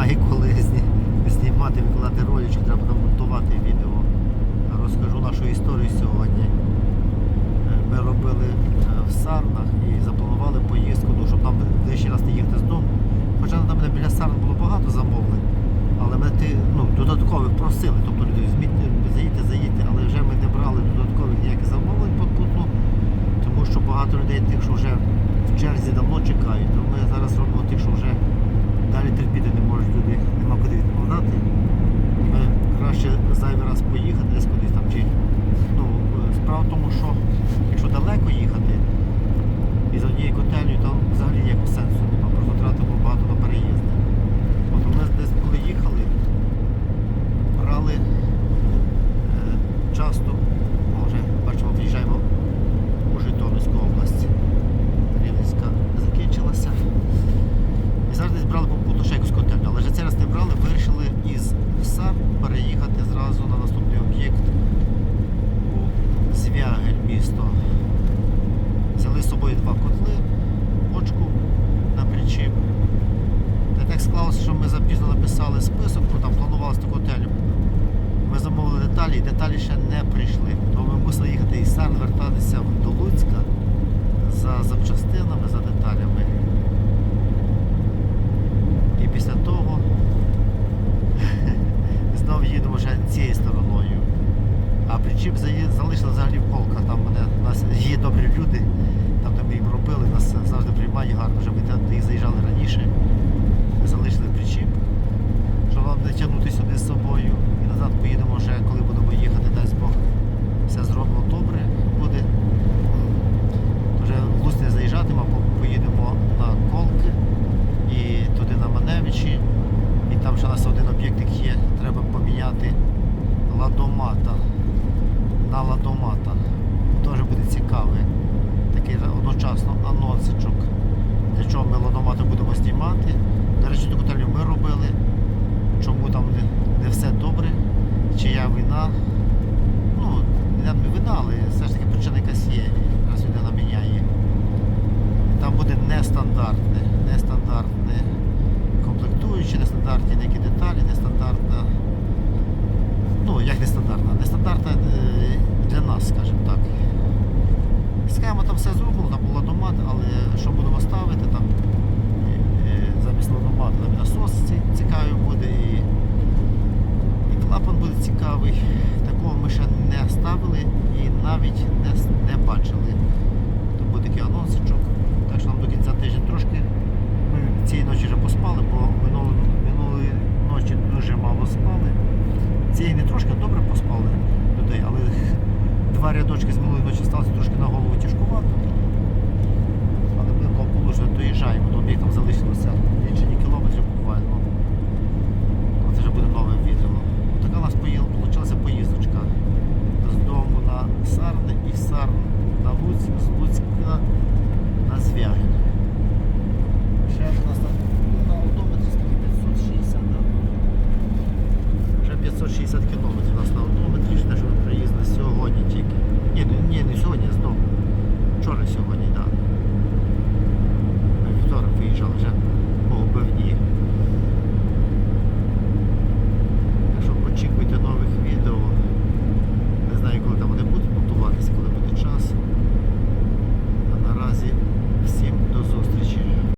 немає коли зні- знімати, викладати роличок, треба там монтувати відео. Розкажу нашу історію сьогодні. Е, Ми робили е, в Сарнах і запланували поїздку, щоб нам ще раз не їхати з дому. Хоча на мене біля Сарн було багато замовлень, але ми ти, ну, додаткових просили, тобто люди зміть, заїдьте, заїдьте, але вже ми не брали додаткових ніяких замовлень попутно, тому що багато людей тих, що вже в черзі давно чекають, то ми зараз робимо тих, що вже далі терпіти не можуть люди, нема куди відкладати. Ми краще зайвий раз поїхати десь кудись там чи. Ну, е, справа в тому, що якщо далеко їхати і за однією котельнею, там взагалі ніякого сенсу немає, просто тратимо багато на переїзди. От ми десь коли їхали, брали е, часто, о, вже бачимо, виїжджаємо у Житомирську область. Рівненська закінчилася. І зараз десь брали попутно ще якусь котельню, але вже цей раз не брали, вирішили із САР переїхати зразу на наступний об'єкт у Звягель місто. Взяли з собою два котли, бочку на причіп. Та так склалося, що ми написали список, бо там планувалося таку котельню. Ми замовили деталі, і деталі ще не прийшли. Тому ми мусили їхати із Сарн, вертатися до Луцька за запчастинами, за деталями. І після того знову їдемо вже цією стороною. А причіп залишили взагалі в полках. Там мене, у нас є добрі люди, там де їм робили, нас завжди приймають гарно, вже ми до заїжджали раніше. Залишили причіп, щоб нам не тягнути сюди з собою. І назад поїдемо вже, коли будемо їхати, дасть Бог. Все зроблено добре буде. Вже в Луць не заїжджатимо, а по- поїдемо на Колки і туди на Маневичі. І там ще у нас один об'єктик є, треба поміняти ладомата. На ладомата. Теж буде цікавий. Такий одночасно анонсичок. Для чого ми ладомати будемо знімати. До речі, ту котельню ми робили. Чому там не, не все добре, чия вина. Ну, не вина, але все ж таки причина якась є, раз людина міняє. Там буде нестандартне, нестандартне комплектуючі, нестандартні деякі деталі, навіть не, не бачили. Тут був такий анонсичок. Так що нам до кінця тижня трошки ми цієї ночі вже поспали, бо минулої, минулої ночі дуже мало спали. Цієї не трошки добре поспали людей, але два рядочки з минулої ночі сталися трошки на голову